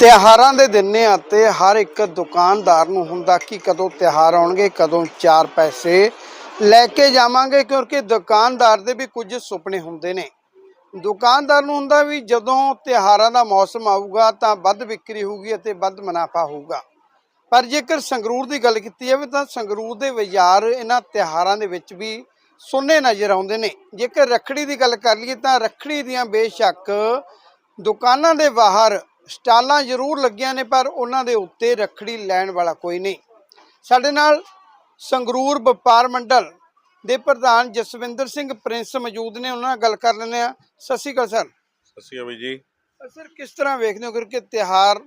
ਤਿਉਹਾਰਾਂ ਦੇ ਦਿਨ ਨੇ ਅਤੇ ਹਰ ਇੱਕ ਦੁਕਾਨਦਾਰ ਨੂੰ ਹੁੰਦਾ ਕਿ ਕਦੋਂ ਤਿਉਹਾਰ ਆਉਣਗੇ, ਕਦੋਂ ਚਾਰ ਪੈਸੇ ਲੈ ਕੇ ਜਾਵਾਂਗੇ, ਕਿਉਂਕਿ ਦੁਕਾਨਦਾਰ ਦੇ ਵੀ ਕੁਝ ਸੁਪਨੇ ਹੁੰਦੇ ਨੇ। ਦੁਕਾਨਦਾਰ ਨੂੰ ਹੁੰਦਾ ਵੀ ਜਦੋਂ ਤਿਉਹਾਰਾਂ ਦਾ ਮੌਸਮ ਆਊਗਾ ਤਾਂ ਵੱਧ ਵਿਕਰੀ ਹੋਊਗੀ ਅਤੇ ਵੱਧ ਮੁਨਾਫਾ ਹੋਊਗਾ। ਪਰ ਜੇਕਰ ਸੰਗਰੂਰ ਦੀ ਗੱਲ ਕੀਤੀ ਜਾਵੇ ਤਾਂ ਸੰਗਰੂਰ ਦੇ ਬਾਜ਼ਾਰ ਇਹਨਾਂ ਤਿਉਹਾਰਾਂ ਦੇ ਵਿੱਚ ਵੀ ਸੁੰਨੇ ਨਜ਼ਰ ਆਉਂਦੇ ਨੇ। ਜੇਕਰ ਰੱਖੜੀ ਦੀ ਗੱਲ ਕਰ ਲਈਏ ਤਾਂ ਰੱਖੜੀ ਦੀਆਂ ਬੇਸ਼ੱਕ ਦੁਕਾਨਾਂ ਦੇ ਬਾਹਰ ਸਟਾਲਾਂ ਜ਼ਰੂਰ ਲੱਗੀਆਂ ਨੇ ਪਰ ਉਹਨਾਂ ਦੇ ਉੱਤੇ ਰੱਖੜੀ ਲੈਣ ਵਾਲਾ ਕੋਈ ਨਹੀਂ। ਸਾਡੇ ਨਾਲ ਸੰਗਰੂਰ ਵਪਾਰ ਮੰਡਲ ਦੇ ਪ੍ਰਧਾਨ ਜਸਵਿੰਦਰ ਸਿੰਘ ਪ੍ਰਿੰਸ ਮੌਜੂਦ ਨੇ ਉਹਨਾਂ ਨਾਲ ਗੱਲ ਕਰ ਲੈਂਦੇ ਆ ਸਤਿ ਸ਼੍ਰੀ ਅਕਾਲ ਸਰ। ਸਤਿ ਸ਼੍ਰੀ ਅਕਾਲ ਜੀ। ਸਰ ਕਿਸ ਤਰ੍ਹਾਂ ਵੇਖਦੇ ਹੋ? ਕਿਉਂਕਿ ਤਿਹਾਰ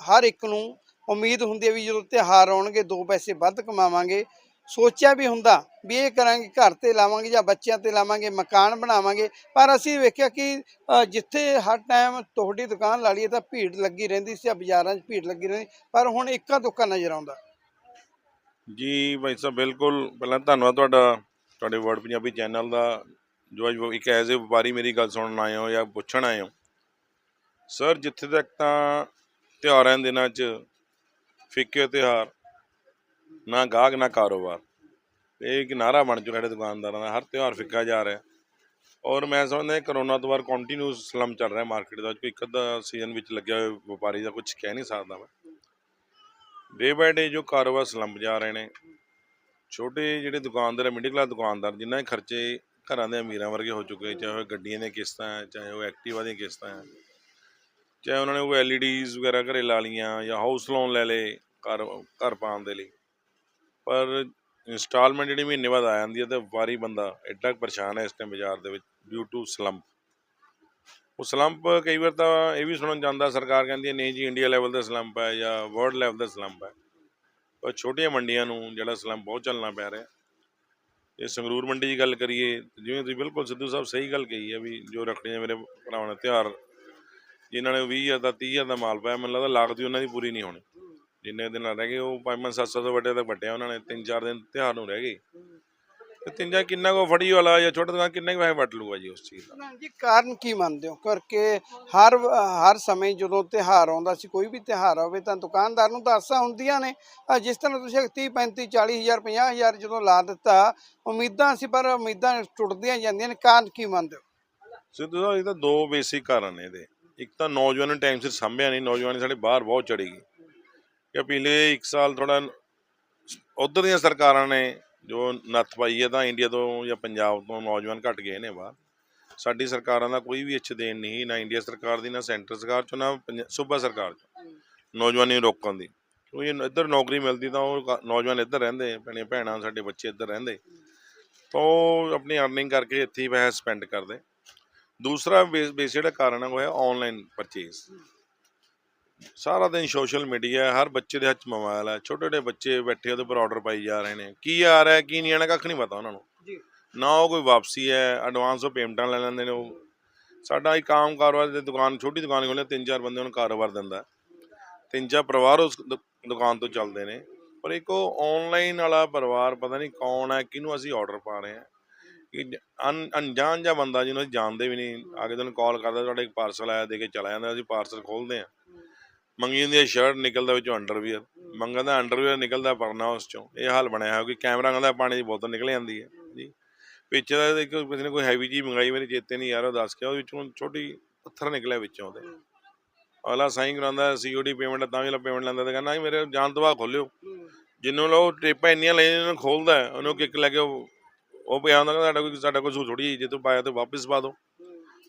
ਹਰ ਇੱਕ ਨੂੰ ਉਮੀਦ ਹੁੰਦੀ ਹੈ ਵੀ ਜਦੋਂ ਤਿਹਾਰ ਆਉਣਗੇ ਦੋ ਪੈਸੇ ਵੱਧ ਕਮਾਵਾਂਗੇ। ਸੋਚਿਆ ਵੀ ਹੁੰਦਾ ਵੀ ਇਹ ਕਰਾਂਗੇ, ਘਰ ਤੇ ਲਾਵਾਂਗੇ ਜਾਂ ਬੱਚਿਆਂ ਤੇ ਲਾਵਾਂਗੇ, ਮਕਾਨ ਬਣਾਵਾਂਗੇ। ਪਰ ਅਸੀਂ ਵੇਖਿਆ ਕਿ ਜਿੱਥੇ ਹਰ ਟਾਈਮ ਤੁਹਾਡੀ ਦੁਕਾਨ ਲਾ ਲਈਏ ਤਾਂ ਭੀੜ ਲੱਗੀ ਰਹਿੰਦੀ ਸੀ ਬਾਜ਼ਾਰਾਂ 'ਚ ਭੀੜ ਲੱਗੀ ਰਹਿੰਦੀ ਪਰ ਹੁਣ ਇੱਕਾ ਦੁੱਕਾ ਨਜ਼ਰ ਆਉਂਦਾ। ਜੀ ਭਾਈ ਸਾਹਿਬ, ਬਿਲਕੁਲ। ਪਹਿਲਾਂ ਧੰਨਵਾਦ ਤੁਹਾਡਾ, ਤੁਹਾਡੇ ਵਰਡ ਪੰਜਾਬੀ ਚੈਨਲ ਦਾ। ਜੋ ਅੱਜ ਇੱਕ ਐਜ਼ ਏ ਵਪਾਰੀ ਮੇਰੀ ਗੱਲ ਸੁਣਨ ਆਏ ਹੋ ਜਾਂ ਪੁੱਛਣ ਆਏ ਹੋ। ਸਰ ਜਿੱਥੇ ਤੱਕ ਤਾਂ ਤਿਉਹਾਰਾਂ ਦੇ ਦਿਨਾਂ 'ਚ ਫਿੱਕੇ ਤਿਉਹਾਰ ਨਾ ਗਾਹਕ, ਨਾ ਕਾਰੋਬਾਰ। ਇਹ ਇੱਕ ਨਾਰਾ ਬਣ ਚੁੱਕਾ ਸਾਡੇ ਦੁਕਾਨਦਾਰਾਂ ਦਾ, ਹਰ ਤਿਉਹਾਰ ਫਿੱਕਾ ਜਾ ਰਿਹਾ। ਔਰ ਮੈਂ ਸਮਝਦਾ ਕਰੋਨਾ ਤੋਂ ਬਾਅਦ ਕੰਟੀਨਿਊ ਸਲਮ ਚੱਲ ਰਿਹਾ ਮਾਰਕੀਟ ਦਾ, ਕੋਈ ਇੱਕ ਅੱਧਾ ਸੀਜ਼ਨ ਵਿੱਚ ਲੱਗਿਆ ਹੋਇਆ ਵਪਾਰੀ ਦਾ ਕੁਝ ਕਹਿ ਨਹੀਂ ਸਕਦਾ ਮੈਂ। ਡੇ ਬਾਏ ਡੇ ਜੋ ਕਾਰੋਬਾਰ ਸਲੰਪ ਜਾ ਰਹੇ ਨੇ, ਛੋਟੇ ਜਿਹੜੇ ਦੁਕਾਨਦਾਰ ਮਿਡਲ ਕਲਾਸ ਦੁਕਾਨਦਾਰ, ਜਿਨ੍ਹਾਂ ਦੇ ਖਰਚੇ ਘਰਾਂ ਦੇ ਅਮੀਰਾਂ ਵਰਗੇ ਹੋ ਚੁੱਕੇ ਚਾਹੇ ਉਹ ਗੱਡੀਆਂ ਦੀਆਂ ਕਿਸ਼ਤਾਂ ਹੈ ਚਾਹੇ ਉਹ ਐਕਟਿਵਾ ਦੀਆਂ ਕਿਸ਼ਤਾਂ ਹੈ ਚਾਹੇ ਉਹਨਾਂ ਨੇ ਕੋਈ ਐਲਈਡੀਜ਼ ਵਗੈਰਾ ਘਰੇ ਲਾ ਲੀਆਂ ਜਾਂ ਹਾਊਸ ਲੋਨ ਲੈ ਲਏ ਘਰ ਘਰ ਪਾਉਣ ਦੇ ਲਈ। ਪਰ ਇੰਸਟਾਲਮੈਂਟ ਜਿਹੜੀ ਮਹੀਨੇ ਬਾਅਦ ਆ ਜਾਂਦੀ ਹੈ ਤੇ ਵਪਾਰੀ ਬੰਦਾ ਐਡਾ ਪਰੇਸ਼ਾਨ ਹੈ ਇਸ ਟਾਈਮ ਬਾਜ਼ਾਰ ਦੇ ਵਿੱਚ ਡਿਊ ਟੂ ਸਲੰਪ ਉਹ ਸਲੰਪ ਕਈ ਵਾਰ ਤਾਂ ਇਹ ਵੀ ਸੁਣਨ ਜਾਂਦਾ, ਸਰਕਾਰ ਕਹਿੰਦੀ ਹੈ, ਨਹੀਂ ਜੀ ਇੰਡੀਆ ਲੈਵਲ ਦਾ ਸਲੰਪ ਹੈ ਜਾਂ ਵਰਲਡ ਲੈਵਲ ਦਾ ਸਲੰਪ ਹੈ। ਪਰ ਛੋਟੀਆਂ ਮੰਡੀਆਂ ਨੂੰ ਜਿਹੜਾ ਸਲੰਪ ਬਹੁਤ ਚੱਲਣਾ ਪੈ ਰਿਹਾ। ਇਹ ਸੰਗਰੂਰ ਮੰਡੀ ਦੀ ਗੱਲ ਕਰੀਏ, ਜਿਵੇਂ ਤੁਸੀਂ ਬਿਲਕੁਲ ਸਿੱਧੂ ਸਾਹਿਬ ਸਹੀ ਗੱਲ ਕਹੀ ਹੈ ਵੀ ਜੋ ਰੱਖੜੀਆਂ ਮੇਰੇ ਭਰਾਵਾਂ ਨੇ ਤਿਉਹਾਰ, ਜਿਨ੍ਹਾਂ ਨੇ 20000 ਦਾ 30000 ਦਾ ਮਾਲ ਪਾਇਆ, ਮੈਨੂੰ ਲੱਗਦਾ ਲਾਗਤ ਵੀ ਉਹਨਾਂ ਦੀ ਪੂਰੀ ਨਹੀਂ ਹੋਣੀ। ਜਿੰਨੇ ਦਿਨ ਰਹਿ ਗਏ ਉਹ 5-700 ਤੋਂ ਵੱਡੇ ਤੱਕ ਵੱਟਿਆ ਉਹਨਾਂ ਨੇ 3-4 ਦਿਨ ਤਿਉਹਾਰ ਨੂੰ ਰਹਿ ਗਏ। ਤੇ ਤਿੰਨ ਜਾਂ ਕਿੰਨਾ ਕੋ ਫੜੀ ਵਾਲਾ ਜਾਂ ਛੋਟਾ ਦੁਕਾਨ ਕਿੰਨੇ ਪੈਸੇ ਵੱਟ ਲੂਗਾ ਜੀ ਉਸ ਚੀਜ਼ ਦਾ? ਜੀ ਕਾਰਨ ਕੀ ਮੰਨਦੇ ਹੋ? ਕਰਕੇ ਹਰ ਹਰ ਸਮੇਂ ਜਦੋਂ ਤਿਹਾਰ ਆਉਂਦਾ ਸੀ ਕੋਈ ਵੀ ਤਿਹਾਰ ਹੋਵੇ ਤਾਂ ਦੁਕਾਨਦਾਰ ਨੂੰ ਤਾਂ ਆਸਾਂ ਹੁੰਦੀਆਂ ਨੇ। ਜਿਸ ਤਰ੍ਹਾਂ ਤੁਸੀਂ 30 35 40 ਹਜ਼ਾਰ 50 ਹਜ਼ਾਰ ਜਦੋਂ ਲਾ ਦਿੱਤਾ ਉਮੀਦਾਂ ਸੀ ਪਰ ਉਮੀਦਾਂ ਟੁੱਟਦੀਆਂ ਜਾਂਦੀਆਂ ਨੇ। ਕਾਰਨ ਕੀ ਮੰਨਦੇ ਹੋ? ਸਿੱਧੂ ਸਾਹਿਬ ਇਹ ਤਾਂ ਦੋ ਬੇਸਿਕ ਕਾਰਨ ਨੇ ਇਹਦੇ। ਇੱਕ ਤਾਂ ਨੌਜਵਾਨਾਂ ਨੇ ਟਾਈਮ ਸਿਰ ਸਾਂਭਿਆ ਨਹੀਂ ਨੌਜਵਾਨੀ ਸਾਡੇ ਬਾਹਰ ਬਹੁਤ ਚੜੀ ਗਈ। ਕਿ ਪਿਛਲੇ 1 ਸਾਲ ਥੋੜਾ ਉਧਰ ਦੀਆਂ ਸਰਕਾਰਾਂ ਨੇ ਜੋ ਨੱਥ ਪਾਈ ਹੈ ਤਾਂ ਇੰਡੀਆ ਤੋਂ ਜਾਂ ਪੰਜਾਬ ਤੋਂ ਨੌਜਵਾਨ ਘਟ ਗਏ ਨੇ ਬਾਹਰ। ਸਾਡੀ ਸਰਕਾਰਾਂ ਦਾ ਕੋਈ ਵੀ ਇੱਛ ਦੇਣ ਨਹੀਂ ਨਾ ਇੰਡੀਆ ਸਰਕਾਰ ਦੀ ਨਾ ਸੈਂਟਰ ਸਰਕਾਰ ਚੋਂ ਨਾ ਸੂਬਾ ਸਰਕਾਰ ਚੋਂ ਨੌਜਵਾਨੀ ਰੋਕਣ ਦੀ। ਕਿਉਂਕਿ ਇੱਧਰ ਨੌਕਰੀ ਮਿਲਦੀ ਤਾਂ ਉਹ ਨੌਜਵਾਨ ਇੱਧਰ ਰਹਿੰਦੇ ਭੈਣੇ ਭੈਣਾਂ ਸਾਡੇ ਬੱਚੇ ਇੱਧਰ ਰਹਿੰਦੇ। ਤਾਂ ਉਹ ਆਪਣੀ ਅਰਨਿੰਗ ਕਰਕੇ ਇੱਥੇ ਹੀ ਪੈਸੇ ਸਪੈਂਡ ਕਰਦੇ। ਦੂਸਰਾ ਬੇਸ ਜਿਹੜਾ ਕਾਰਨ ਹੈ ਉਹ ਹੈ ਆਨਲਾਈਨ ਪਰਚੇਸ ਸਾਰਾ ਦਿਨ ਸੋਸ਼ਲ ਮੀਡੀਆ ਹਰ ਬੱਚੇ ਦੇ ਹੱਥ 'ਚ ਮੋਬਾਈਲ ਹੈ ਛੋਟੇ ਛੋਟੇ ਬੱਚੇ ਬੈਠੇ ਉਹਦੇ ਉੱਪਰ ਆਰਡਰ ਪਾਈ ਜਾ ਰਹੇ ਨੇ। ਕੀ ਆ ਰਿਹਾ ਕੀ ਨਹੀਂ ਆਣਾ ਕੱਖ ਨਹੀਂ ਪਤਾ ਉਹਨਾਂ ਨੂੰ। ਜੀ। ਨਾ ਉਹ ਕੋਈ ਵਾਪਸੀ ਹੈ ਐਡਵਾਂਸ ਉਹ ਪੇਮੈਂਟਾਂ ਲੈ ਲੈਂਦੇ ਨੇ ਉਹ। ਸਾਡਾ ਇੱਕ ਆਮ ਕਾਰੋਬਾਰ ਦੀ ਦੁਕਾਨ ਛੋਟੀ ਦੁਕਾਨ ਖੋਲ੍ਹੀ ਤਿੰਨ ਚਾਰ ਬੰਦੇ ਉਹਨੂੰ ਕਾਰੋਬਾਰ ਦਿੰਦਾ। ਤਿੰਨ ਚਾਰ ਪਰਿਵਾਰ ਉਸ ਦੁ- ਦੁਕਾਨ ਤੋਂ ਚੱਲਦੇ ਨੇ। ਪਰ ਇੱਕ ਉਹ ਆਨਲਾਈਨ ਵਾਲਾ ਪਰਿਵਾਰ ਪਤਾ ਨਹੀਂ ਕੌਣ ਹੈ ਕਿਹਨੂੰ ਅਸੀਂ ਆਰਡਰ ਪਾ ਰਹੇ ਹਾਂ। ਕਿ ਜ- ਅਣ ਅਣਜਾਣ ਜਿਹਾ ਬੰਦਾ ਜਿਹਨੂੰ ਅਸੀਂ ਜਾਣਦੇ ਵੀ ਨਹੀਂ ਕੇ ਤੁਹਾਨੂੰ ਕਾਲ ਕਰਦਾ ਤੁਹਾਡੇ ਇੱਕ ਪਾਰਸਲ ਆਇਆ ਦੇ ਕੇ ਚਲਾ ਜਾਂਦਾ ਅਸੀਂ ਪਾਰਸਲ ਖੋਲਦੇ ਹਾਂ। ਮੰਗੀ ਹੁੰਦੀ ਹੈ ਸ਼ਰਟ ਨਿਕਲਦਾ ਵਿੱਚੋਂ ਅੰਡਰਵੀਅਰ ਮੰਗਦਾ ਅੰਡਰਵੀਅਰ ਨਿਕਲਦਾ ਪਰਨਾ ਉਸ ਚੋਂ। ਇਹ ਹਾਲ ਬਣਿਆ ਹੋਇਆ ਕਿ ਕੈਮਰਾ ਕਹਿੰਦਾ ਪਾਣੀ ਦੀ ਬੋਤਲ ਨਿਕਲ ਜਾਂਦੀ ਹੈ। ਜੀ। ਪਿੱਛੇ ਦਾ ਇੱਕ ਕਿਸੇ ਨੇ ਕੋਈ ਹੈਵੀ ਜੀ ਮੰਗਾਈ ਮੇਰੇ ਚੇਤੇ ਨਹੀਂ ਯਾਰ, ਉਹ ਦੱਸ ਕੇ ਉਹਦੇ ਵਿੱਚੋਂ ਛੋਟੀ ਪੱਥਰ ਨਿਕਲਿਆ ਵਿੱਚੋਂ ਉਹਦੇ। ਅਗਲਾ ਸਾਈਨ ਕਰਾਉਂਦਾ ਸੀਓਡੀ ਪੇਮੈਂਟ ਤਾਂ ਵੀ ਲਾ ਪੇਮੈਂਟ ਲੈਂਦਾ ਤੇ ਕਹਿੰਦਾ ਮੇਰੇ ਜਾਨ ਤੋਂ ਬਾਅਦ ਖੋਲਿਓ। ਜਿੰਨੂੰ ਲੋ ਟੇਪਾਂ ਇੰਨੀਆਂ ਲੈ ਉਹਨੂੰ ਖੋਲਦਾ ਉਹਨੂੰ ਕਿੱਕ ਲੈ ਕੇ ਉਹ ਪਿਆ ਹੁੰਦਾ ਸਾਡਾ ਕੋਈ ਸਾਡਾ ਕੋਈ ਸੂ ਥੋੜੀ ਜੇ ਤੂੰ ਪਾਇਆ ਤੇ ਵਾਪਸ ਪਾ ਦੋ।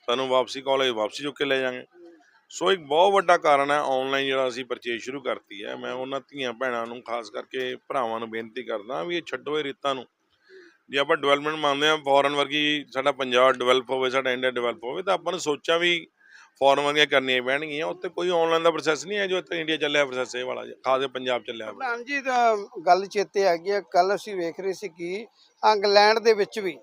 ਸਾਨੂੰ ਵਾਪਸੀ ਕਾਲ ਵਾਪਸੀ ਚੁੱਕ ਕੇ ਲੈ ਜਾਾਂਗੇ। ਸੋ ਇੱਕ ਬਹੁਤ ਵੱਡਾ ਕਾਰਨ ਹੈ ਆਨਲਾਈਨ ਜਿਹੜਾ ਅਸੀਂ ਪਰਚੇਜ ਸ਼ੁਰੂ ਕਰਤੀ ਹੈ। ਮੈਂ ਉਹਨਾਂ ਧੀਆਂ ਭੈਣਾਂ ਨੂੰ ਖਾਸ ਕਰਕੇ ਭਰਾਵਾਂ ਨੂੰ ਬੇਨਤੀ ਕਰਦਾ ਵੀ ਇਹ ਛੱਡੋ ਇਹ ਰੀਤਾਂ ਨੂੰ। ਜੇ ਆਪਾਂ ਡਿਵੈਲਪਮੈਂਟ ਮੰਨਦੇ ਆ ਫੋਰਨ ਵਰਗੀ ਸਾਡਾ ਪੰਜਾਬ ਡਿਵੈਲਪ ਹੋਵੇ, ਸਾਡਾ ਇੰਡੀਆ ਡਿਵੈਲਪ ਹੋਵੇ, ਤਾਂ ਆਪਾਂ ਨੂੰ ਸੋਚਾਂ ਵੀ ਫੋਰਨ ਵਰਗੀਆਂ ਕਰਨੀਆਂ ਪੈਣਗੀਆਂ। ਉੱਥੇ ਕੋਈ ਆਨਲਾਈਨ ਦਾ ਪ੍ਰੋਸੈਸ ਨਹੀਂ ਹੈ, ਜੋ ਇੱਥੇ ਇੰਡੀਆ ਚੱਲਿਆ ਪ੍ਰੋਸੈਸ ਇਹ ਵਾਲਾ ਖਾਸੇ ਪੰਜਾਬ ਚੱਲਿਆ ਹੋਇਆ। ਪ੍ਰਧਾਨ ਜੀ ਦਾ ਗੱਲ ਚੇਤੇ ਆ ਗਈ ਕੱਲ ਅਸੀਂ ਵੇਖ ਰਹੇ ਸੀ ਕਿ ਇੰਗਲੈਂਡ ਦੇ ਵਿੱਚ ਵੀ,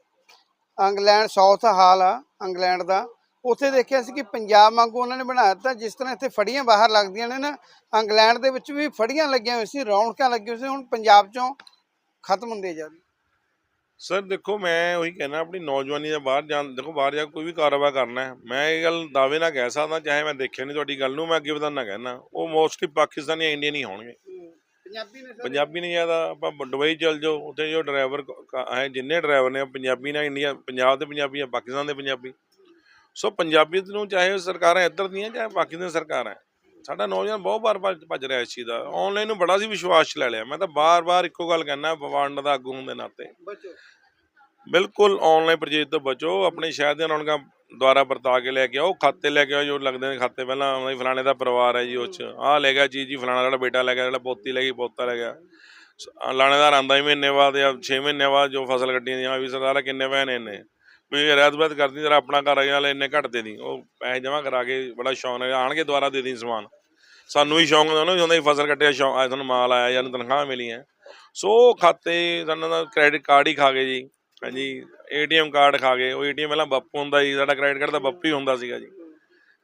ਇੰਗਲੈਂਡ ਸਾਊਥ ਹਾਲ ਆ, ਇੰਗਲੈਂਡ ਦਾ। ਉੱਥੇ ਦੇਖਿਆ ਸੀ ਕਿ ਪੰਜਾਬ ਵਾਂਗੂ ਉਹਨਾਂ ਨੇ ਬਣਾ ਦਿੱਤਾ ਜਿਸ ਤਰ੍ਹਾਂ ਇੱਥੇ ਫੜੀਆਂ ਬਾਹਰ ਲੱਗਦੀਆਂ ਨੇ ਨਾ ਇੰਗਲੈਂਡ ਦੇ ਵਿੱਚ ਵੀ ਫੜੀਆਂ ਲੱਗੀਆਂ ਹੋਈਆਂ ਸੀ ਰੌਣਕਾਂ ਲੱਗੀਆਂ ਸੀ ਹੁਣ ਪੰਜਾਬ ਚੋਂ ਖਤਮ ਹੁੰਦੇ ਜਾ ਰਹੀ ਸਰ ਦੇਖੋ ਮੈਂ ਉਹੀ ਕਹਿਣਾ ਆਪਣੀ ਨੌਜਵਾਨੀ ਦਾ ਬਾਹਰ ਜਾਣ ਦੇਖੋ ਬਾਹਰ ਜਾ ਕੋਈ ਵੀ ਕਾਰੋਬਾਰ ਕਰਨਾ ਹੈ ਮੈਂ ਇਹ ਗੱਲ ਦਾਅਵੇ ਨਾਲ ਕਹਿ ਸਕਦਾ ਚਾਹੇ ਮੈਂ ਦੇਖਿਆ ਨਹੀਂ ਤੁਹਾਡੀ ਗੱਲ ਨੂੰ ਮੈਂ ਅੱਗੇ ਵਧਾਉਣਾ ਕਹਿਣਾ ਉਹ ਮੋਸਟਲੀ ਪਾਕਿਸਤਾਨੀ ਜਾਂ ਇੰਡੀਅਨ ਹੀ ਹੋਣਗੇ। ਪੰਜਾਬੀ ਨੇ ਪੰਜਾਬੀ ਨਹੀਂ ਜ਼ਿਆਦਾ ਆਪਾਂ ਦੁਬਈ ਚਲ ਜਾਓ ਉੱਥੇ ਜੋ ਡਰਾਈਵਰ ਹੈ ਜਿੰਨੇ ਡਰਾਈਵਰ ਨੇ ਪੰਜਾਬੀ ਨੇ ਇੰਡੀਆ ਪੰਜਾਬ ਦੇ ਪੰਜਾਬੀ ਆ ਪਾਕਿਸਤਾਨ ਦੇ ਪੰਜਾਬੀ। ਸੋ ਪੰਜਾਬੀ ਨੂੰ ਚਾਹੇ ਸਰਕਾਰਾਂ ਇੱਧਰ ਦੀਆਂ ਚਾਹੇ ਪਾਕਿਸਤਾਨ ਦੀਆਂ ਸਰਕਾਰਾਂ ਸਾਡਾ ਨੌਜਵਾਨ ਬਹੁਤ ਵਾਰ ਭੱਜ ਭੱਜ ਰਿਹਾ ਇਸ ਚੀਜ਼ ਦਾ। ਆਨਲਾਈਨ ਨੂੰ ਬੜਾ ਸੀ ਵਿਸ਼ਵਾਸ ਲੈ ਲਿਆ। ਮੈਂ ਤਾਂ ਬਾਰ-ਬਾਰ ਇੱਕੋ ਗੱਲ ਕਹਿਣਾ ਵੰਡ ਦਾ ਆਗੂ ਹੋਣ ਦੇ ਨਾਤੇ। ਬਿਲਕੁਲ ਆਨਲਾਈਨ ਪਰਚੇਜ ਤੋਂ ਬਚੋ। ਆਪਣੇ ਸ਼ਹਿਰ ਦੇ ਰੌਣਕਾਂ ਦੁਆਰਾ ਵਰਤਾ ਕੇ ਲੈ ਕੇ ਆਓ। ਖਾਤੇ ਲੈ ਕੇ ਆਓ ਜੋ ਲੱਗਦੇ ਨੇ ਖਾਤੇ। ਪਹਿਲਾਂ ਦੀ ਫਲਾਣੇ ਦਾ ਪਰਿਵਾਰ ਹੈ ਜੀ ਉਹ ਚ। ਆਹ ਲੈ ਗਿਆ ਜੀ ਜੀ ਫਲਾਣਾ ਜਿਹੜਾ ਬੇਟਾ ਲੈ ਗਿਆ ਜਿਹੜਾ ਪੋਤੀ ਲੈ ਗਈ ਪੋਤਾ ਲੈ ਗਿਆ। ਆਹ ਲਾਣੇਦਾਰ ਆਂਦਾ ਹੀ ਮਹੀਨੇ ਬਾਅਦ ਜਾਂ 6 ਮਹੀਨੇ ਬਾਅਦ ਜੋ ਫਸਲ ਕੱਢੀ ਦੀਆਂ ਵੀ ਸਰਦਾਰਾ ਕਿੰਨੇ ਪੈਸੇ ਨੇ ਵੀ ਰਹਿਤ ਬਹਿਤ ਕਰਦੀ, ਜਰਾ ਆਪਣਾ ਘਰ ਆ ਗਿਆ ਲੈ ਇੰਨੇ ਘੱਟ ਦੇ ਦੀ ਉਹ ਪੈਸੇ ਜਮ੍ਹਾਂ ਕਰਾ ਕੇ ਬੜਾ ਸ਼ੌਂਕ ਨਾਲ ਆਣਗੇ ਦੁਬਾਰਾ ਦੇ ਦੀ ਸਮਾਨ। ਸਾਨੂੰ ਵੀ ਸ਼ੌਂਕ ਹੁੰਦਾ ਨਾ, ਵੀ ਹੁੰਦਾ ਵੀ ਫਸਲ ਕੱਟਿਆ ਸ਼ੌਂਕ ਆ ਤੁਹਾਨੂੰ ਮਾਲ ਆਇਆ ਜਾਂ ਤਨਖਾਹ ਮਿਲੀ ਹੈ। ਸੋ ਉਹ ਖਾਤੇ ਸਾਨੂੰ ਦਾ ਕ੍ਰੈਡਿਟ ਕਾਰਡ ਹੀ ਖਾ ਗਏ ਜੀ। ਹਾਂਜੀ ਏਟੀਐਮ ਕਾਰਡ ਖਾ ਗਏ। ਉਹ ਏਟੀਐਮ ਪਹਿਲਾਂ ਬਾਪੂ ਹੁੰਦਾ ਜੀ ਸਾਡਾ ਕ੍ਰੈਡਿਟ ਕਾਰਡ ਤਾਂ ਬਾਪੂ ਹੀ ਹੁੰਦਾ ਸੀਗਾ ਜੀ।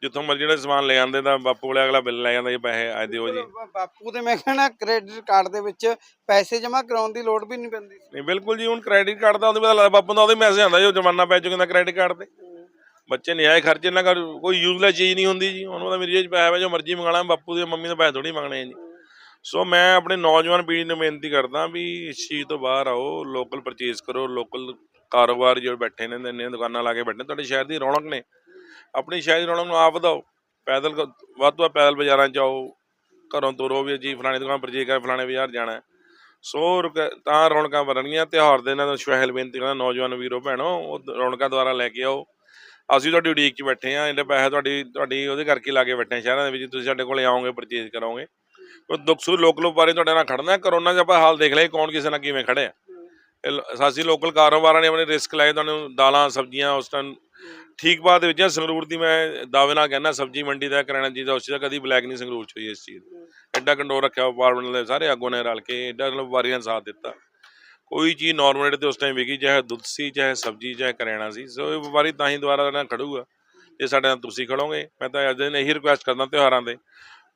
ਜਿੱਥੋਂ ਮਰਜ਼ੀ ਜਿਹੜਾ ਸਮਾਨ ਲੈ ਜਾਂਦੇ ਤਾਂ ਬਾਪੂ ਕੋਲੇ ਅਗਲਾ ਬਿੱਲ ਲੈ ਜਾਂਦਾ ਜੀ ਪੈਸੇ ਆ ਦਿਓ ਜੀ। ਬਾਪੂ ਦੇ ਮੈਂ ਕਹਿਣਾ ਕ੍ਰੈਡਿਟ ਕਾਰਡ ਦੇ ਵਿੱਚ ਪੈਸੇ ਜਮ੍ਹਾਂ ਕਰਾਉਣ ਦੀ ਲੋੜ ਵੀ ਨਹੀਂ ਪੈਂਦੀ ਨਹੀਂ ਬਿਲਕੁਲ ਜੀ ਹੁਣ ਕ੍ਰੈਡਿਟ ਕਾਰਡ ਦਾ ਉਹਦੇ ਪਤਾ ਲੱਗਦਾ ਬਾਪੂ ਦਾ ਉਹਦੇ ਮੈਸੇਜ ਆਉਂਦਾ ਜੋ ਜਮਾਨਾ ਪੈ ਚੁੱਕਾ ਕ੍ਰੈਡਿਟ ਕਾਰਡ ਤੇ। ਬੱਚੇ ਨਿਆਏ ਖਰਚੇ ਨਾ ਕਰ ਕੋਈ ਯੂਜ਼ਲੈਸ ਚੀਜ਼ ਨਹੀਂ ਹੁੰਦੀ ਜੀ। ਉਹਨੂੰ ਤਾਂ ਮੇਰੀ ਜੇਬ ਪੈਸਾ ਹੈ ਜੋ ਮਰਜ਼ੀ ਮੰਗਾਣਾ ਬਾਪੂ ਦੇ ਮੰਮੀ ਦੇ ਪੈਸੇ ਥੋੜੀ ਮੰਗਣੇ ਜੀ। ਸੋ ਮੈਂ ਆਪਣੇ ਨੌਜਵਾਨ ਪੀੜ੍ਹੀ ਨੂੰ ਬੇਨਤੀ ਕਰਦਾ ਵੀ ਇਸ ਚੀਜ਼ ਤੋਂ ਬਾਹਰ ਆਓ ਲੋਕਲ ਪਰਚੇਸ ਕਰੋ ਲੋਕਲ ਕਾਰੋਬਾਰ ਜੋ ਬੈਠੇ ਨੇ ਇੰਨੀਆਂ ਦੁਕਾਨਾਂ ਲਾ ਕੇ ਬੈਠੇ ਤੁਹਾਡੇ ਸ਼ਹਿਰ ਦੀ ਰੌਣਕ ਨੇ। ਆਪਣੀ ਸ਼ਹਿਰ ਦੀ ਰੌਣਕ ਨੂੰ ਆਪ ਵਧਾਓ। ਪੈਦਲ ਵੱਧ ਤੋਂ ਵੱਧ ਪੈਦਲ ਬਾਜ਼ਾਰਾਂ 'ਚ ਆਓ। ਘਰੋਂ ਤੁਰੋ ਵੀ ਜੀ ਫਲਾਣੇ ਦੁਕਾਨ ਪਰਚੇਸ ਕਰ ਫਲਾਣੇ ਬਾਜ਼ਾਰ ਜਾਣਾ ਸੋ ਰੁਕ- ਤਾਂ ਰੌਣਕਾਂ ਬਣਨਗੀਆਂ ਤਿਉਹਾਰ ਦੇ ਨਾਲ ਸਪੈਸ਼ਲ ਬੇਨਤੀ ਕਰਨਾ ਨੌਜਵਾਨ ਵੀਰੋ, ਭੈਣੋ, ਉਹ ਰੌਣਕਾਂ ਦੁਆਰਾ ਲੈ ਕੇ ਆਓ। ਅਸੀਂ ਤੁਹਾਡੀ ਉਡੀਕ 'ਚ ਬੈਠੇ ਆ ਇਹਦੇ ਪੈਸੇ ਤੁਹਾਡੀ ਤੁਹਾਡੀ ਉਹਦੇ ਕਰਕੇ ਲਾ ਕੇ ਬੈਠੇ ਹਾਂ ਸ਼ਹਿਰਾਂ ਦੇ ਵਿੱਚ। ਤੁਸੀਂ ਸਾਡੇ ਕੋਲੇ ਆਓਗੇ ਪਰਚੇਜ਼ ਕਰੋਗੇ ਉਹ ਦੁੱਖ ਸੁੱਖ ਲੋਕਲ ਬਾਰੇ ਤੁਹਾਡੇ ਨਾਲ ਖੜਨਾ ਕਰੋਨਾ 'ਚ ਆਪਾਂ ਹਾਲ ਦੇਖ ਲਿਆ ਕੌਣ ਕਿਸੇ ਨਾਲ ਕਿਵੇਂ ਖੜਿਆ। ਇਹ ਲ- ਲੋਕਲ ਕਾਰੋਬਾਰਾਂ ਨੇ ਆਪਣੇ ਰਿਸਕ ਲਾਏ, ਤੁਹਾਨੂੰ ਦਾਲਾਂ, ਸਬਜ਼ੀਆਂ ਉਸ ਟਾਈਮ ਠੀਕ ਬਾਤ ਦੇ ਵਿੱਚ ਆ, ਸੰਗਰੂਰ ਦੀ ਮੈਂ ਦਾਅਵੇ ਨਾਲ ਕਹਿੰਦਾ ਸਬਜ਼ੀ ਮੰਡੀ ਦਾ ਕਰਿਆਣਾ ਚੀਜ਼ ਦਾ ਉਸ ਚੀਜ਼ ਦਾ ਕਦੀ ਬਲੈਕ ਨਹੀਂ ਸੰਗਰੂਰ ਚ ਹੋਈ ਇਸ ਚੀਜ਼ ਦੀ। ਐਡਾ ਕੰਟਰੋਲ ਰੱਖਿਆ ਵਪਾਰ ਦੇ ਸਾਰੇ ਆਗੂ ਨੇ ਰਲ ਕੇ ਐਡਾ ਮਤਲਬ ਵਪਾਰੀਆਂ ਸਾਥ ਦਿੱਤਾ। ਕੋਈ ਚੀਜ਼ ਨਾਰਮਲ ਰੇਟ ਤੇ ਉਸ ਟਾਈਮ ਵਿਕੀ ਚਾਹੇ ਦੁੱਧ ਸੀ ਚਾਹੇ ਸਬਜ਼ੀ ਚਾਹੇ ਕਰਿਆਣਾ ਸੀ ਸੋ ਇਹ ਵਪਾਰੀ ਤਾਂ ਹੀ ਦੁਆਰਾ ਨਾਲ ਖੜੂਗਾ। ਜੇ ਸਾਡੇ ਨਾਲ ਤੁਸੀਂ ਖੜੋਗੇ। ਮੈਂ ਤਾਂ ਅੱਜ ਦਿਨ ਇਹੀ ਰਿਕੁਐਸਟ ਕਰਦਾ ਤਿਉਹਾਰਾਂ ਦੇ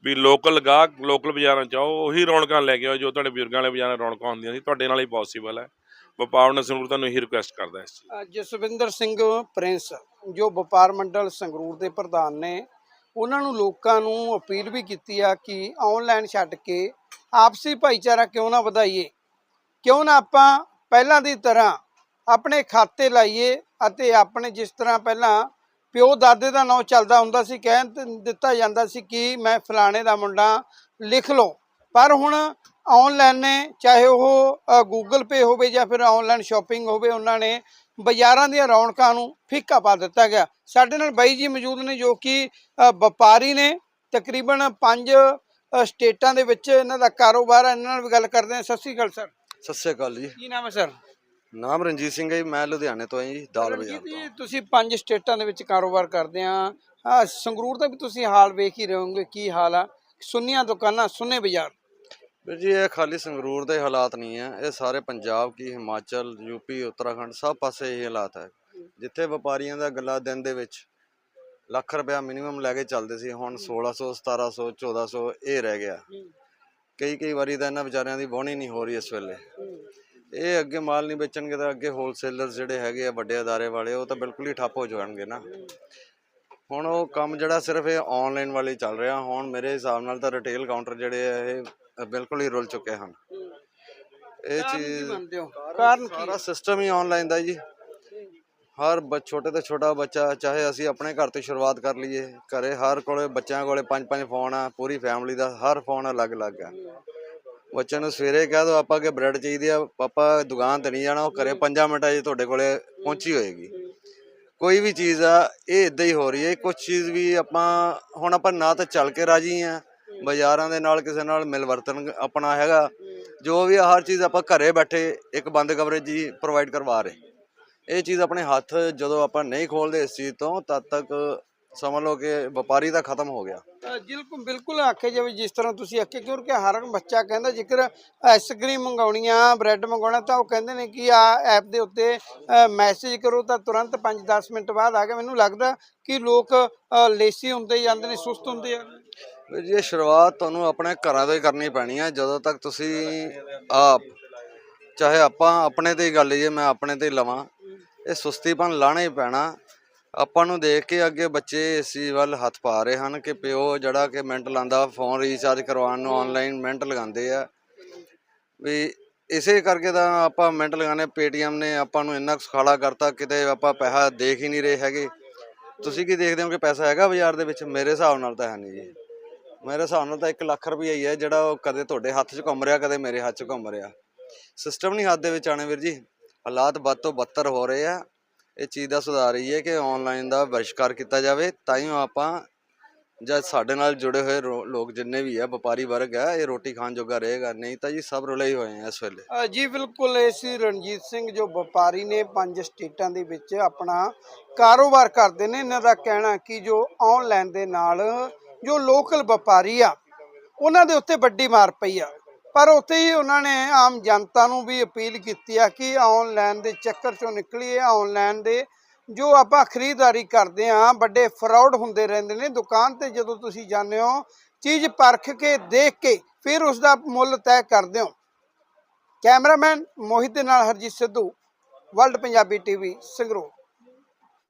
ਵੀ ਲੋਕਲ ਗਾਹਕ ਲੋਕਲ ਬਾਜ਼ਾਰਾਂ ਚ ਆਓ ਉਹੀ ਰੌਣਕਾਂ ਲੈ ਕੇ ਆਓ ਜੋ ਤੁਹਾਡੇ ਬਜ਼ੁਰਗਾਂ ਵਾਲੇ ਬਾਜ਼ਾਰਾਂ ਰੌਣਕਾਂ ਹੁੰਦੀਆਂ ਸੀ ਤੁਹਾਡੇ ਨਾਲ ਹੀ ਪੋਸੀਬਲ ਹੈ। ਵਪਾਰ ਨੇ ਸੰਗਰੂਰ ਤੁਹਾਨੂੰ ਇਹੀ ਰਿਕੁਐਸਟ ਕਰਦਾ ਇਸ ਚੀਜ਼ ਜਸਵਿੰਦਰ ਸਿੰਘ ਪ੍ਰਿੰਸ, ਜੋ ਵਪਾਰ ਮੰਡਲ ਸੰਗਰੂਰ ਦੇ ਪ੍ਰਧਾਨ ਨੇ, ਉਹਨਾਂ ਨੂੰ ਲੋਕਾਂ ਨੂੰ ਅਪੀਲ ਵੀ ਕੀਤੀ ਆ ਕਿ ਆਨਲਾਈਨ ਛੱਡ ਕੇ ਆਪਸੀ ਭਾਈਚਾਰਾ ਕਿਉਂ ਨਾ ਵਧਾਈਏ? ਕਿਉਂ ਨਾ ਆਪਾਂ ਪਹਿਲਾਂ ਦੀ ਤਰ੍ਹਾਂ ਆਪਣੇ ਖਾਤੇ ਲਾਈਏ ਅਤੇ ਆਪਣੇ ਜਿਸ ਤਰ੍ਹਾਂ ਪਹਿਲਾਂ ਪਿਓ ਦਾਦੇ ਦਾ ਨਾਂ ਚੱਲਦਾ ਹੁੰਦਾ ਸੀ ਕਹਿ ਦਿੱਤਾ ਜਾਂਦਾ ਸੀ ਕਿ ਮੈਂ ਫਲਾਣੇ ਦਾ ਮੁੰਡਾ ਲਿਖ ਲਓ। ਪਰ ਹੁਣ ਆਨਲਾਈਨ ਨੇ ਚਾਹੇ ਉਹ ਗੂਗਲ ਪੇ ਹੋਵੇ ਜਾਂ ਫਿਰ ਆਨਲਾਈਨ ਸ਼ਾਪਿੰਗ ਹੋਵੇ ਉਹਨਾਂ ਨੇ ਬਾਜ਼ਾਰਾਂ ਦੀਆਂ ਰੌਣਕਾਂ ਨੂੰ ਫਿੱਕਾ ਪਾ ਦਿੱਤਾ ਗਿਆ। ਸਾਡੇ ਨਾਲ ਬਾਈ ਜੀ ਮੌਜੂਦ ਨੇ ਜੋ ਕਿ ਵਪਾਰੀ ਨੇ। ਤਕਰੀਬਨ ਪੰਜ ਸਟੇਟਾਂ ਦੇ ਵਿੱਚ ਇਹਨਾਂ ਦਾ ਕਾਰੋਬਾਰ ਹੈ। ਇਹਨਾਂ ਨਾਲ ਵੀ ਗੱਲ ਕਰਦੇ ਹਾਂ। ਸਤਿ ਸ਼੍ਰੀ ਅਕਾਲ ਸਰ। ਸਤਿ ਸ਼੍ਰੀ ਅਕਾਲ ਜੀ। ਕੀ ਨਾਮ ਹੈ ਸਰ? ਨਾਮ ਰਣਜੀਤ ਸਿੰਘ ਹੈ ਜੀ। ਮੈਂ ਲੁਧਿਆਣੇ ਤੋਂ ਹਾਂ ਜੀ ਦਾਲ ਬਾਜ਼ਾਰ ਤੋਂ। ਤੁਸੀਂ ਪੰਜ ਸਟੇਟਾਂ ਦੇ ਵਿੱਚ ਕਾਰੋਬਾਰ ਕਰਦੇ ਆ ਸੰਗਰੂਰ ਦਾ ਵੀ ਤੁਸੀਂ ਹਾਲ ਵੇਖ ਹੀ ਰਹੇ ਹੋਵੋਗੇ ਕੀ ਹਾਲ ਆ। ਸੁੰਨੀਆਂ ਦੁਕਾਨਾਂ ਸੁੰਨੇ ਬਾਜ਼ਾਰ। ਵੀਰ ਜੀ, ਇਹ ਖਾਲੀ ਸੰਗਰੂਰ ਦੇ ਹਾਲਾਤ ਨਹੀਂ ਹੈ ਇਹ ਸਾਰੇ ਪੰਜਾਬ ਕੀ, ਹਿਮਾਚਲ ਯੂਪੀ ਉੱਤਰਾਖੰਡ, ਸਭ ਪਾਸੇ ਇਹ ਹਾਲਾਤ ਹੈ ਜਿੱਥੇ ਵਪਾਰੀਆਂ ਦਾ ਗੱਲਾ ਦਿਨ ਦੇ ਵਿੱਚ ਲੱਖ ਰੁਪਇਆ ਮਿਨੀਮਮ ਲੈ ਕੇ ਚੱਲਦੇ ਸੀ, ਹੁਣ 1600 1700 1400 ਇਹ ਰਹਿ ਗਿਆ। ਕਈ ਕਈ ਵਾਰੀ ਤਾਂ ਇਹਨਾਂ ਵਿਚਾਰਿਆਂ ਦੀ ਵਾਹਣੀ ਨਹੀਂ ਹੋ ਰਹੀ ਇਸ ਵੇਲੇ। ਇਹ ਅੱਗੇ ਮਾਲ ਨਹੀਂ ਵੇਚਣਗੇ ਤਾਂ ਅੱਗੇ ਹੋਲਸੇਲਰ ਜਿਹੜੇ ਹੈਗੇ ਆ, ਵੱਡੇ ਅਦਾਰੇ ਵਾਲੇ, ਉਹ ਤਾਂ ਬਿਲਕੁਲ ਹੀ ਠੱਪ ਹੋ ਜਾਣਗੇ ਨਾ। ਹੁਣ ਉਹ ਕੰਮ ਜਿਹੜਾ ਸਿਰਫ ਇਹ ਆਨਲਾਈਨ ਵਾਲੇ ਚੱਲ ਰਿਹਾ, ਹੁਣ ਮੇਰੇ ਹਿਸਾਬ ਨਾਲ ਤਾਂ ਰਿਟੇਲ ਕਾਊਂਟਰ ਜਿਹੜੇ ਆ, ਇਹ ਬਿਲਕੁਲ ਹੀ ਰੁਲ ਚੁੱਕੇ ਹਨ। ਇਹ ਚੀਜ਼ ਕਾਰਨ ਕੀ ਸਾਰਾ ਸਿਸਟਮ ਹੀ ਆਨਲਾਈਨ ਦਾ ਜੀ। ਹਰ ਛੋਟੇ ਤੋਂ ਛੋਟਾ ਬੱਚਾ ਚਾਹੇ ਅਸੀਂ ਆਪਣੇ ਘਰ ਤੋਂ ਸ਼ੁਰੂਆਤ ਕਰ ਲਈਏ ਘਰੇ ਹਰ ਕੋਲੇ ਬੱਚਿਆਂ ਕੋਲੇ ਪੰਜ ਪੰਜ ਫੋਨ ਆ ਪੂਰੀ ਫੈਮਿਲੀ ਦਾ ਹਰ ਫੋਨ ਅਲੱਗ-ਅਲੱਗ ਆ। ਬੱਚੇ ਨੂੰ ਸਵੇਰੇ ਕਹਿ ਦੋ ਆਪਾਂ ਕਿ ਬ੍ਰੈਡ ਚਾਹੀਦੀ ਆ ਪਾਪਾ ਦੁਕਾਨ ਤੇ ਨਹੀਂ ਜਾਣਾ ਉਹ ਘਰੇ 5 ਮਿੰਟਾਂ 'ਚ ਤੁਹਾਡੇ ਕੋਲੇ ਪਹੁੰਚੀ ਹੋਏਗੀ। ਕੋਈ ਵੀ ਚੀਜ਼ ਆ ਇਹ ਇਦਾਂ ਹੀ ਹੋ ਰਹੀ ਹੈ। ਕੁਝ ਚੀਜ਼ ਵੀ ਆਪਾਂ ਹੁਣ ਆਪਾਂ ਨਾ ਤਾਂ ਚੱਲ ਕੇ ਰਾਜੀ ਆ ਬਾਜ਼ਾਰਾਂ ਦੇ ਨਾਲ ਕਿਸੇ ਨਾਲ ਮਿਲਵਰਤਨ ਆਪਣਾ ਹੈਗਾ। ਜੋ ਵੀ ਹਰ ਚੀਜ਼ ਆਪਾਂ ਘਰੇ ਬੈਠੇ ਇੱਕ ਬੰਦ ਕਵਰੇਜ ਹੀ ਪ੍ਰੋਵਾਈਡ ਕਰਵਾ ਰਹੇ। ਇਹ ਚੀਜ਼ ਆਪਣੇ ਹੱਥ ਜਦੋਂ ਆਪਾਂ ਨਹੀਂ ਖੋਲਦੇ ਇਸ ਚੀਜ਼ ਤੋਂ, ਤਦ ਤੱਕ ਸਮਝ ਲਓ ਕਿ ਵਪਾਰੀ ਤਾਂ ਖਤਮ ਹੋ ਗਿਆ। ਬਿਲਕੁਲ ਬਿਲਕੁਲ ਆਖੇ ਜਿਵੇਂ ਜਿਸ ਤਰ੍ਹਾਂ ਤੁਸੀਂ ਆਖੇ, ਕਿਉਂਕਿ ਹਰ ਬੱਚਾ ਕਹਿੰਦਾ ਜੇਕਰ ਆਈਸਕ੍ਰੀਮ ਮੰਗਾਉਣੀ ਆ ਬ੍ਰੈਡ ਮੰਗਾਉਣਾ, ਤਾਂ ਉਹ ਕਹਿੰਦੇ ਨੇ ਕਿ ਆ ਐਪ ਦੇ ਉੱਤੇ ਮੈਸੇਜ ਕਰੋ ਤਾਂ ਤੁਰੰਤ 5-10 ਮਿੰਟ ਬਾਅਦ ਆ ਗਿਆ ਮੈਨੂੰ ਲੱਗਦਾ ਕਿ ਲੋਕ ਲੇਸੀ ਹੁੰਦੇ ਜਾਂਦੇ ਨੇ, ਸੁਸਤ ਹੁੰਦੇ ਆ। ਵੀਰ ਜੀ, ਇਹ ਸ਼ੁਰੂਆਤ ਤੁਹਾਨੂੰ ਆਪਣੇ ਘਰਾਂ ਤੋਂ ਹੀ ਕਰਨੀ ਪੈਣੀ ਹੈ ਜਦੋਂ ਤੱਕ ਤੁਸੀਂ ਆਪ, ਚਾਹੇ ਆਪਾਂ ਆਪਣੇ ਤੇ ਹੀ ਗੱਲ ਲਈਏ ਮੈਂ ਆਪਣੇ ਤੇ ਹੀ ਲਵਾਂ। ਇਹ ਸੁਸਤੀਪਨ ਲਾਣਾ ਹੀ ਪੈਣਾ। ਆਪਾਂ ਨੂੰ ਦੇਖ ਕੇ ਅੱਗੇ ਬੱਚੇ ਇਸ ਚੀਜ਼ ਵੱਲ ਹੱਥ ਪਾ ਰਹੇ ਹਨ ਕਿ ਪਿਓ ਜਿਹੜਾ ਕਿ ਮਿੰਟ ਲਾਂਦਾ ਫੋਨ ਰੀਚਾਰਜ ਕਰਵਾਉਣ ਨੂੰ ਆਨਲਾਈਨ ਮਿੰਟ ਲਗਾਉਂਦੇ ਆ। ਵੀ ਇਸੇ ਕਰਕੇ ਤਾਂ ਆਪਾਂ ਮਿੰਟ ਲਗਾਣੇ ਪੇਟੀਐਮ ਨੇ ਆਪਾਂ ਨੂੰ ਇੰਨਾ ਕੁ ਸੁਖਾਲਾ ਕਰਤਾ, ਕਿਤੇ ਆਪਾਂ ਪੈਸਾ ਦੇਖ ਹੀ ਨਹੀਂ ਰਹੇ ਹੈਗੇ। ਤੁਸੀਂ ਕੀ ਦੇਖਦੇ ਹੋ ਕਿ ਪੈਸਾ ਹੈਗਾ ਬਾਜ਼ਾਰ ਦੇ ਵਿੱਚ? ਮੇਰੇ ਹਿਸਾਬ ਨਾਲ ਤਾਂ ਹੈ ਨਹੀਂ ਜੀ। ਮੇਰੇ ਹਿਸਾਬ ਨਾਲ ਤਾਂ 1 ਲੱਖ ਰੁਪਈਆ ਹੀ ਹੈ ਜਿਹੜਾ ਉਹ ਕਦੇ ਤੁਹਾਡੇ ਹੱਥ 'ਚ ਘੁੰਮ ਰਿਹਾ, ਕਦੇ ਮੇਰੇ ਹੱਥ 'ਚ ਘੁੰਮ ਰਿਹਾ। ਸਿਸਟਮ ਨਹੀਂ ਹੱਥ ਦੇ ਵਿੱਚ ਆਣੇ ਵੀਰ ਜੀ। ਹਾਲਾਤ ਵੱਧ ਤੋਂ ਬੱਤਰ ਹੋ ਰਹੇ ਆ। ਇਹ ਚੀਜ਼ ਦਾ ਸੁਧਾਰ ਹੀ ਹੈ ਕਿ ਆਨਲਾਈਨ ਦਾ ਬਹਿਸ਼ਕਾਰ ਕੀਤਾ ਜਾਵੇ, ਤਾਂ ਹੀ ਆਪਾਂ ਜਾਂ ਸਾਡੇ ਨਾਲ ਜੁੜੇ ਹੋਏ ਰੋ- ਲੋਕ ਜਿੰਨੇ ਵੀ ਆ, ਵਪਾਰੀ ਵਰਗ ਹੈ ਇਹ ਰੋਟੀ ਖਾਣ ਜੋਗਾ ਰਹੇਗਾ। ਨਹੀਂ ਤਾਂ ਜੀ ਸਭ ਰੁਲੇ ਹੀ ਹੋਏ ਆ ਇਸ ਵੇਲੇ। ਜੀ ਬਿਲਕੁਲ, ਇਹ ਸੀ ਰਣਜੀਤ ਸਿੰਘ ਜੋ ਵਪਾਰੀ ਨੇ ਪੰਜ ਸਟੇਟਾਂ ਦੇ ਵਿੱਚ ਆਪਣਾ ਕਾਰੋਬਾਰ ਕਰਦੇ ਨੇ। ਇਹਨਾਂ ਦਾ ਕਹਿਣਾ ਕਿ ਜੋ ਆਨਲਾਈਨ ਦੇ ਨਾਲ ਜੋ ਲੋਕਲ ਵਪਾਰੀ ਆ, ਉਹਨਾਂ ਦੇ ਉੱਤੇ ਵੱਡੀ ਮਾਰ ਪਈ ਆ। ਪਰ ਉੱਥੇ ਹੀ ਉਹਨਾਂ ਨੇ ਆਮ ਜਨਤਾ ਨੂੰ ਵੀ ਅਪੀਲ ਕੀਤੀ ਆ ਕਿ ਆਨਲਾਈਨ ਦੇ ਚੱਕਰ ਚੋਂ ਨਿਕਲੀਏ। ਆਨਲਾਈਨ ਦੇ ਜੋ ਆਪਾਂ ਖਰੀਦਦਾਰੀ ਕਰਦੇ ਆ, ਵੱਡੇ ਫਰਾਡ ਹੁੰਦੇ ਰਹਿੰਦੇ ਨੇ। ਦੁਕਾਨ ਤੇ ਜਦੋਂ ਤੁਸੀਂ ਜਾਂਦੇ ਹੋ, ਚੀਜ਼ ਪਰਖ ਕੇ, ਦੇਖ ਕੇ ਫਿਰ ਉਸ ਦਾ ਮੁੱਲ ਤੈਅ ਕਰਦੇ ਹੋ। ਕੈਮਰਾਮੈਨ ਮੋਹਿਤ ਦੇ ਨਾਲ ਹਰਜੀਤ ਸਿੱਧੂ, ਵਰਲਡ ਪੰਜਾਬੀ ਟੀਵੀ, ਸੰਗਰੂਰ।